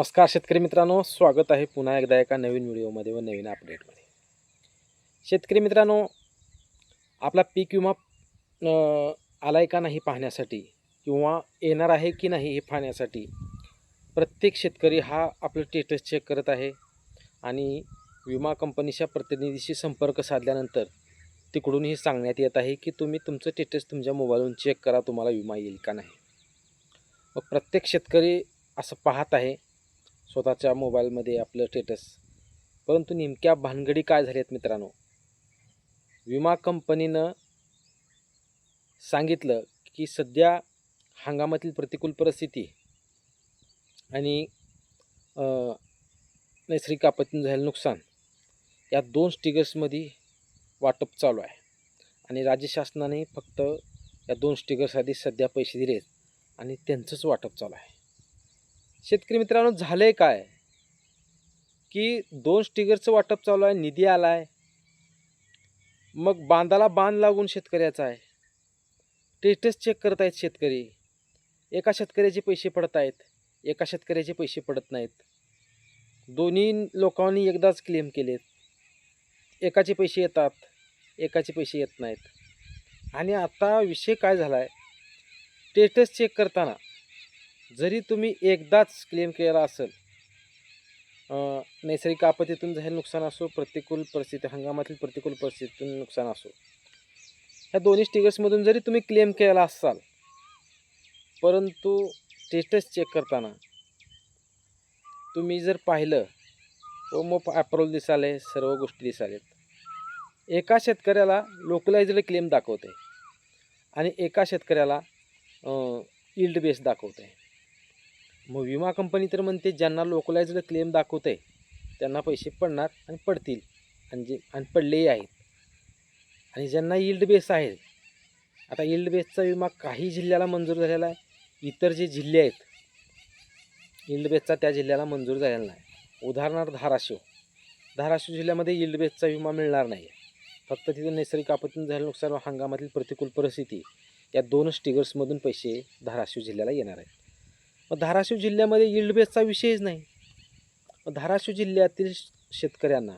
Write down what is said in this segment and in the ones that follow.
नमस्कार शेतकरी मित्रांनो स्वागत आहे पुन्हा एकदा एका नवीन व्हिडिओमध्ये व नवीन अपडेटमध्ये शेतकरी मित्रांनो आपला पीक विमा आला आलाय का नाही पाहण्यासाठी किंवा येणार आहे की नाही हे पाहण्यासाठी प्रत्येक शेतकरी हा आपलं स्टेटस चेक करत आहे आणि विमा कंपनीच्या प्रतिनिधीशी संपर्क साधल्यानंतर तिकडूनही सांगण्यात येत आहे की तुम्ही तुमचं स्टेटस तुमच्या मोबाईलवरून चेक करा तुम्हाला विमा येईल का नाही. मग प्रत्येक शेतकरी असं पाहत आहे स्वतःच्या मोबाईलमध्ये आपलं स्टेटस परंतु नेमक्या भानगडी काय झाल्यात मित्रांनो? विमा कंपनीनं सांगितलं की सध्या हंगामातील प्रतिकूल परिस्थिती आणि नैसर्गिक आपत्तीनं झालेलं नुकसान या दोन स्टिगर्समध्ये वाटप चालू आहे. आणि राज्य शासनाने फक्त या दोन स्टिगर्ससाठी सध्या पैसे दिलेत आणि त्यांचंच वाटप चालू आहे. शेतकरी मित्रांनो झालं आहे काय? की दोन स्टिगरचं वाटप चालू आहे निधी आला आहे मग बांधाला बांध लागून शेतकऱ्याचा आहे. स्टेटस चेक करत आहेत शेतकरी. एका शेतकऱ्याचे पैसे पडत आहेत एका शेतकऱ्याचे पैसे पडत नाहीत. दोन्ही लोकांनी एकदाच क्लेम केलेत. एकाचे पैसे येतात एकाचे पैसे येत नाहीत. आणि आता विषय काय झाला आहे स्टेटस चेक करताना जरी तुम्ही एकदाच क्लेम केला असेल नैसर्गिक आपत्तीतून झालेलं नुकसान असो प्रतिकूल परिस्थिती हंगामातील प्रतिकूल परिस्थितीतून नुकसान असो ह्या दोन्ही स्टिकर्समधून जरी तुम्ही क्लेम केला असाल परंतु स्टेटस चेक करताना तुम्ही जर पाहिलं व मग अप्रोल दिसाले सर्व गोष्टी दिसाल्यात एका शेतकऱ्याला लोकलाइज्ड क्लेम दाखवते आणि एका शेतकऱ्याला इल्ड बेस दाखवते आहे मग विमा कंपनी तर म्हणते ज्यांना लोकलाइज्ड क्लेम दाखवत आहे त्यांना पैसे पडणार आणि पडतील. आणि जे आणि पडलेही आहेत. आणि ज्यांना इल्ड बेस आहे. आता इल्ड बेसचा विमा काही जिल्ह्याला मंजूर झालेला आहे. इतर जे जिल्हे आहेत इल्ड बेसचा त्या जिल्ह्याला मंजूर झालेला नाही. उदाहरणार्थ धाराशिव. धाराशिव जिल्ह्यामध्ये इल्ड बेसचा विमा मिळणार नाही. फक्त तिथे नैसर्गिक आपत्तीनं झालेलं नुकसान व हंगामातील प्रतिकूल परिस्थिती या दोन स्टिगर्समधून पैसे धाराशिव जिल्ह्याला येणार आहेत. मग धाराशिव जिल्ह्यामध्ये यील्ड बेसचा विषयच नाही. मग धाराशिव जिल्ह्यातील शेतकऱ्यांना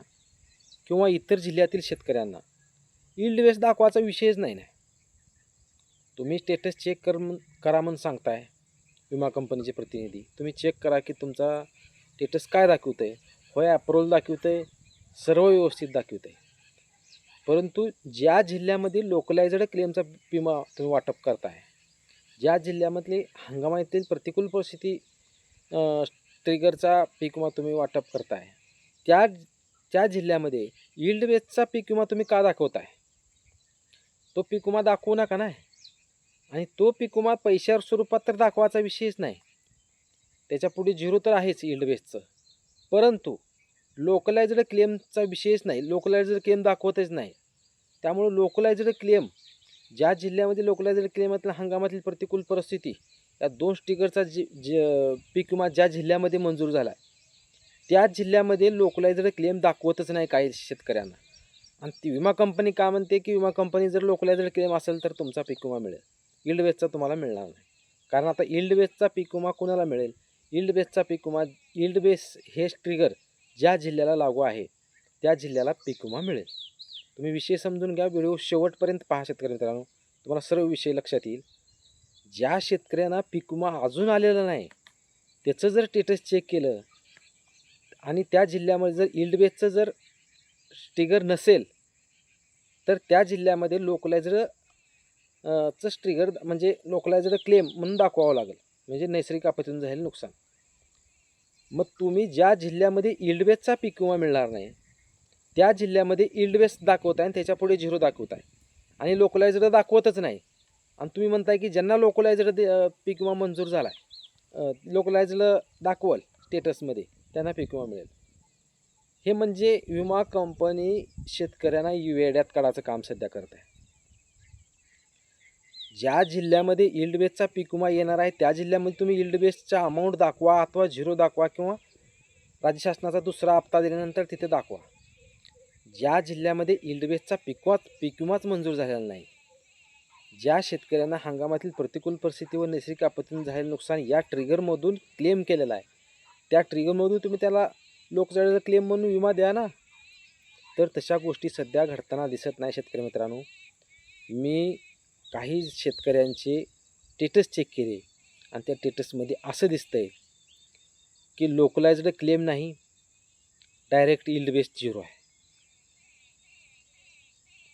किंवा इतर जिल्ह्यातील शेतकऱ्यांना यील्ड बेस दाखवायचा विषयच नाही ना. तुम्ही स्टेटस चेक कर करा म्हणून सांगताय विमा कंपनीचे प्रतिनिधी. तुम्ही चेक करा की तुमचा स्टेटस काय दाखवतं आहे होय अप्रोल दाखवतं आहे सर्व व्यवस्थित दाखवतं आहे परंतु ज्या जिल्ह्यामध्ये लोकलायझड क्लेमचा विमा तुम्ही वाटप करताय ज्या जिल्ह्यामधले हंगामातील प्रतिकूल परिस्थिती ट्रिगरचा पीक विमा तुम्ही वाटप करताय त्या त्या जिल्ह्यामध्ये यील्ड बेसचा पीक विमा तुम्ही का दाखवताय? तो पीक विमा दाखवू नका नाही आणि तो पीक विमा पैशावर स्वरूपात तर दाखवायचा विषयच नाही. त्याच्या पुढे झिरो तर आहेच यील्ड बेसचं परंतु लोकलायझड क्लेमचा विषयच नाही. लोकलायझड क्लेम दाखवतच नाही. त्यामुळं लोकलायझड क्लेम ज्या जिल्ह्यामध्ये लोकलायझर क्लेमातील हंगामातील प्रतिकूल परिस्थिती या दोन स्टिकरचा जी ज पीक विमा ज्या जिल्ह्यामध्ये मंजूर झाला त्या जिल्ह्यामध्ये लोकलायझर क्लेम दाखवतच नाही काही शेतकऱ्यांना. आणि ती विमा कंपनी का म्हणते की विमा कंपनी जर लोकलायझर क्लेम असेल तर तुमचा पीक विमा मिळेल. इल्ड बेसचा तुम्हाला मिळणार नाही. कारण आता इल्ड बेसचा पीक विमा कुणाला मिळेल? इल्ड बेसचा पीक विमा इल्ड बेस हे ट्रिगर ज्या जिल्ह्याला लागू आहे त्या जिल्ह्याला पीक विमा मिळेल. तुम्ही विषय समजून घ्या व्हिडिओ शेवटपर्यंत पहा शेतकरी मित्रांनो. तुम्हाला सर्व विषय लक्षात येईल. ज्या शेतकऱ्यांना पीक विमा अजून आलेला नाही त्याचं जर स्टेटस चेक केलं आणि त्या जिल्ह्यामध्ये जर इल्ड बेसचं जर स्टिगर नसेल तर त्या जिल्ह्यामध्ये लोकलायझर चं स्ट्रिगर म्हणजे लोकलायझर क्लेम म्हणून दाखवावं लागेल. म्हणजे नैसर्गिक आपत्तीतून झालेलं नुकसान. मग तुम्ही ज्या जिल्ह्यामध्ये इल्ड पिकुमा पीक विमा मिळणार नाही त्या जिल्ह्यामध्ये इल्ड दाखवत आहे आणि त्याच्या पुढे झिरो आहे. आणि लोकलायझर दाखवतच नाही. आणि तुम्ही म्हणताय की ज्यांना लोकलाइज्ड पीक विमा मंजूर झाला आहे लोकलायझर दाखवाल स्टेटसमध्ये त्यांना पीक विमा मिळेल. हे म्हणजे विमा कंपनी शेतकऱ्यांना वेड्यात काढायचं काम सध्या करत आहे ज्या जिल्ह्यामध्ये इल्ड बेसचा पीक विमा येणार आहे त्या जिल्ह्यामध्ये तुम्ही इल्ड बेसचा अमाऊंट दाखवा अथवा झिरो दाखवा किंवा राज्य शासनाचा दुसरा हप्ता दिल्यानंतर तिथे दाखवा. ज्या जिल्ह्यामध्ये इल्डबेसचा पिकवाच पिकविमाच विमाच मंजूर झालेला नाही ज्या शेतकऱ्यांना हंगामातील प्रतिकूल परिस्थिती व नैसर्गिक आपत्तीने झालेलं नुकसान या ट्रिगरमधून क्लेम केलेला आहे. त्या ट्रिगरमधून तुम्ही त्याला लोकजाळीचा क्लेम म्हणून विमा द्या ना. तर तशा गोष्टी सध्या घडताना दिसत नाही शेतकरी मित्रांनो. मी काही शेतकऱ्यांचे टेटस चेक केले आणि त्या टेटसमध्ये असं दिसतं आहे की लोकलाइज्ड क्लेम नाही डायरेक्ट इल्ड बेस्ड झिरो आहे.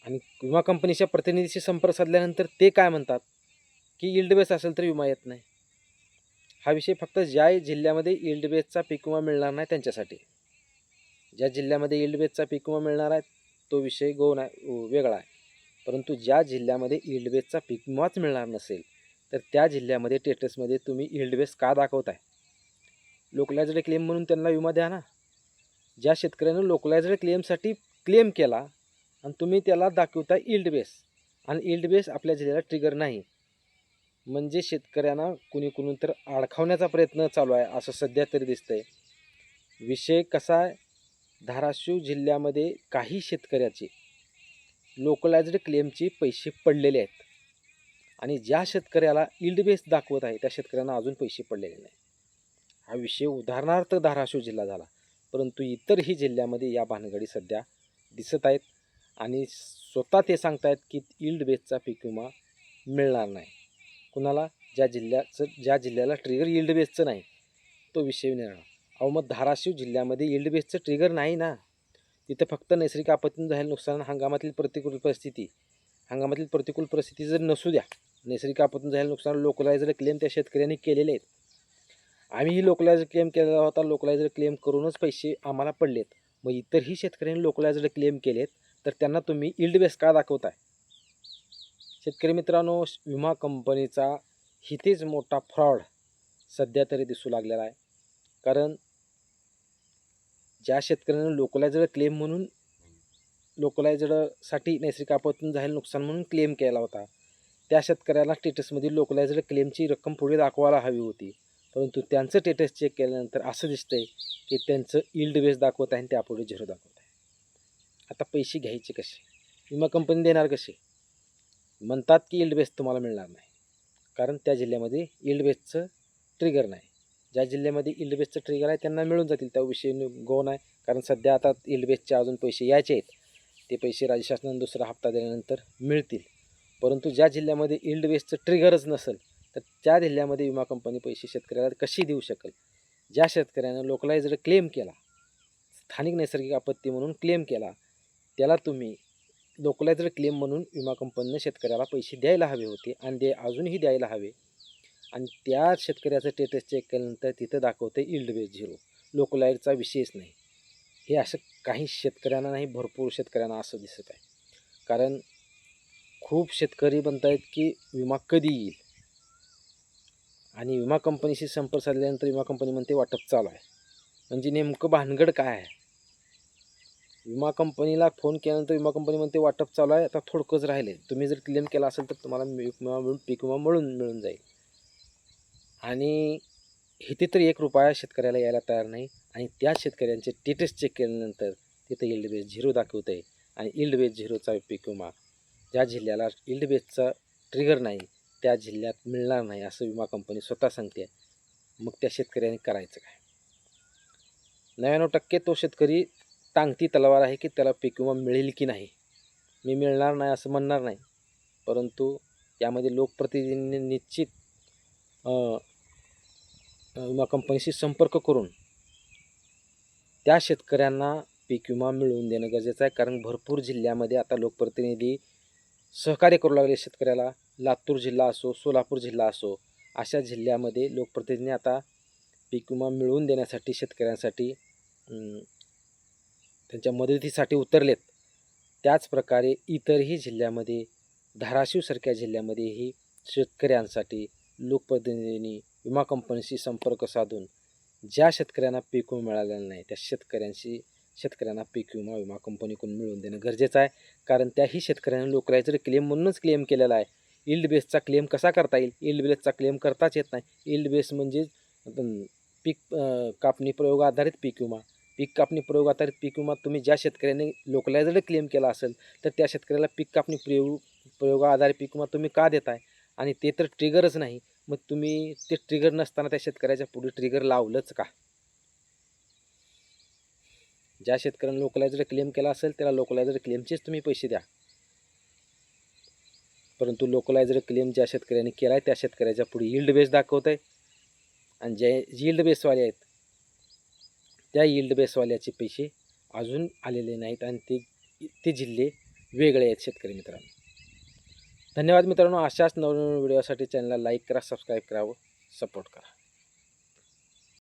आणि विमा कंपनीच्या प्रतिनिधीशी संपर्क साधल्यानंतर ते काय म्हणतात? की इल्ड बेस असेल तर विमा येत नाही. हा विषय फक्त ज्या जिल्ह्यामध्ये इल्ड बेसचा पीक विमा मिळणार नाही त्यांच्यासाठी. ज्या जिल्ह्यामध्ये इल्ड बेसचा पीक विमा मिळणार आहे तो विषय गो नाही वेगळा आहे. परंतु ज्या जिल्ह्यामध्ये इल्ड बेसचा पीक विमाच मिळणार नसेल तर त्या जिल्ह्यामध्ये टेटसमध्ये तुम्ही इल्ड बेस का दाखवताय? लोकलायजड क्लेम म्हणून त्यांना विमा द्या ना. ज्या शेतकऱ्यानं लोकलायजड क्लेमसाठी क्लेम केला आणि तुम्ही त्याला दाखवता इल्ड बेस. आणि इल्ड बेस आपल्या जिल्ह्याला ट्रिगर नाही. म्हणजे शेतकऱ्यांना कुणी कुणी तर अडखावण्याचा प्रयत्न चालू आहे असं सध्या तरी दिसतंय. विषय कसा आहे? धाराशिव जिल्ह्यामध्ये काही शेतकऱ्याचे लोकलाइज्ड क्लेमचे पैसे पडलेले आहेत. आणि ज्या शेतकऱ्याला इल्ड बेस दाखवत आहे त्या शेतकऱ्यांना अजून पैसे पडलेले नाही. हा विषय उदाहरणार्थ धाराशिव जिल्हा झाला. परंतु इतरही जिल्ह्यामध्ये या भानगडी सध्या दिसत आहेत. आणि स्वतः ते सांगतायत की इल्ड बेसचा पीक विमा मिळणार नाही. कुणाला? ज्या जिल्ह्याचं ज्या जिल्ह्याला ट्रिगर इल्ड बेसचं नाही तो विषय निर्णय अहो मग धाराशिव जिल्ह्यामध्ये इल्ड बेसचं ट्रिगर नाही ना. तिथं फक्त नैसर्गिक आपत्तीनं झालेलं नुकसान हंगामातील प्रतिकूल परिस्थिती. हंगामातील प्रतिकूल परिस्थिती जर नसू द्या नैसर्गिक आपत्तीनं झालेलं नुकसान लोकलायझर क्लेम त्या शेतकऱ्यांनी केलेले आहेत. आम्हीही लोकलायझर क्लेम केलेला होता लोकलायझर क्लेम करूनच पैसे आम्हाला पडलेत. मग इतरही शेतकऱ्यांनी लोकलायझर क्लेम केलेत तर त्यांना तुम्ही इल्ड बेस का दाखवताय? शेतकरी मित्रांनो विमा कंपनीचा हितेच मोठा फ्रॉड सध्या तरी दिसू लागलेला आहे. कारण ज्या शेतकऱ्यानं लोकलायजड क्लेम म्हणून लोकलायजडसाठी नैसर्गिक आपत्तीनं झालेलं नुकसान म्हणून क्लेम केला होता त्या शेतकऱ्याला स्टेटसमधील लोकलायजड क्लेमची रक्कम पुढे दाखवायला हवी होती. परंतु त्यांचं स्टेटस चेक केल्यानंतर असं दिसतंय की त्यांचं इल्ड बेस दाखवत आहे आणि त्यापुढे झिरो दाखवत आता पैसे घ्यायचे कसे? विमा कंपनी देणार कसे? म्हणतात की इल्ड बेस तुम्हाला मिळणार नाही. कारण त्या जिल्ह्यामध्ये इल्ड बेसचं ट्रिगर नाही. ज्या जिल्ह्यामध्ये इल्ड बेसचं ट्रिगर आहे त्यांना मिळून जातील. त्या विषयी गौण आहे कारण सध्या आता इल्ड बेसचे अजून पैसे यायचे आहेत. ते पैसे राज्य शासनाने दुसरा हप्ता दिल्यानंतर मिळतील. परंतु ज्या जिल्ह्यामध्ये इल्ड बेसचं ट्रिगरच नसेल तर त्या जिल्ह्यामध्ये विमा कंपनी पैसे शेतकऱ्याला कशी देऊ शकेल? ज्या शेतकऱ्यानं लोकलाइज्ड क्लेम केला स्थानिक नैसर्गिक आपत्ती म्हणून क्लेम केला त्याला तुम्ही लोकलायझर क्लेम म्हणून विमा कंपनीनं शेतकऱ्याला पैसे द्यायला हवे होते आणि ते अजूनही द्यायला हवे. आणि त्या शेतकऱ्याचं स्टेटस चेक केल्यानंतर तिथं दाखवते इल्ड बेस झिरो लोकलायरचा विषयच नाही. हे असं काही शेतकऱ्यांना नाही भरपूर शेतकऱ्यांना असं दिसत आहे. कारण खूप शेतकरी म्हणत आहेत की विमा कधी येईल? आणि विमा कंपनीशी संपर्क साधल्यानंतर विमा कंपनी म्हणते वाटप चालू आहे. म्हणजे नेमकं भानगड काय आहे? विमा कंपनीला फोन केल्यानंतर विमा कंपनी म्हणते वाटप चालू आहे आता थोडकंच राहिले. तुम्ही जर क्लेम केला असेल तर तुम्हाला विमा मिळून पीक विमा मिळून मिळून जाईल. आणि इथे तर एक रुपया शेतकऱ्याला यायला तयार नाही. आणि त्या शेतकऱ्यांचे टेटस चेक केल्यानंतर तिथं इल्ड बेस झिरो दाखवत आहे आणि इल्ड बेस झिरोचा पीक विमा ज्या जिल्ह्याला इल्ड बेसचा ट्रिगर नाही त्या जिल्ह्यात मिळणार नाही असं विमा कंपनी स्वतः सांगते. मग त्या शेतकऱ्याने करायचं काय? नव्याण्णव टक्के तो शेतकरी टांगती तलवार आहे की त्याला पीक विमा मिळेल की नाही? मी मिळणार नाही असं म्हणणार नाही. परंतु यामध्ये लोकप्रतिनिधींनी निश्चित विमा कंपनीशी संपर्क करून त्या शेतकऱ्यांना पीक विमा मिळवून देणं गरजेचं आहे. कारण भरपूर जिल्ह्यामध्ये आता लोकप्रतिनिधी सहकार्य करू लागले शेतकऱ्याला. लातूर जिल्हा असो सोलापूर जिल्हा असो अशा जिल्ह्यामध्ये लोकप्रतिनिधी आता पीक विमा मिळवून देण्यासाठी शेतकऱ्यांसाठी त्यांच्या मदतीसाठी उतरलेत. त्याचप्रकारे इतरही जिल्ह्यामध्ये धाराशिवसारख्या जिल्ह्यामध्येही शेतकऱ्यांसाठी लोकप्रतिनिधींनी विमा कंपनीशी संपर्क साधून ज्या शेतकऱ्यांना पीक विमा मिळालेला नाही त्या शेतकऱ्यांशी शेतकऱ्यांना पीक विमा विमा कंपनीकडून मिळवून देणं गरजेचं आहे. कारण त्याही शेतकऱ्यांना लोकरायचं क्लेम म्हणूनच क्लेम केलेला आहे. इल्ड बेसचा क्लेम कसा करता येईल? इल्ड बेसचा क्लेम करताच येत नाही. इल्ड बेस म्हणजे पीक कापणी प्रयोग आधारित पीक विमा. पीक कापणी प्रयोग आता पीक विमा तुम्ही ज्या शेतकऱ्याने लोकलायझड क्लेम केला असेल तर त्या शेतकऱ्याला पीक कापणी प्रयोग प्रयोग आधारित पीक विमा तुम्ही का देताय? आणि ते तर ट्रिगरच नाही. मग तुम्ही ते ट्रिगर नसताना त्या शेतकऱ्याच्या पुढे ट्रिगर लावलंच का? ज्या शेतकऱ्याने लोकलायझड क्लेम केला असेल त्याला लोकलायझड क्लेमचेच तुम्ही पैसे द्या. परंतु लोकलायझड क्लेम ज्या शेतकऱ्याने केला आहे त्या शेतकऱ्याच्या पुढे यील्ड बेस दाखवत आहे आणि जे यील्ड बेसवाले आहेत त्या यील्ड बेसवाल्याचे पैसे अजून आलेले नाहीत आणि ते ते जिल्हे वेगळे आहेत शेतकरी मित्रांनो. धन्यवाद मित्रांनो. अशाच नवनवीन व्हिडिओसाठी चॅनलला लाईक करा सबस्क्राईब करावं सपोर्ट करा.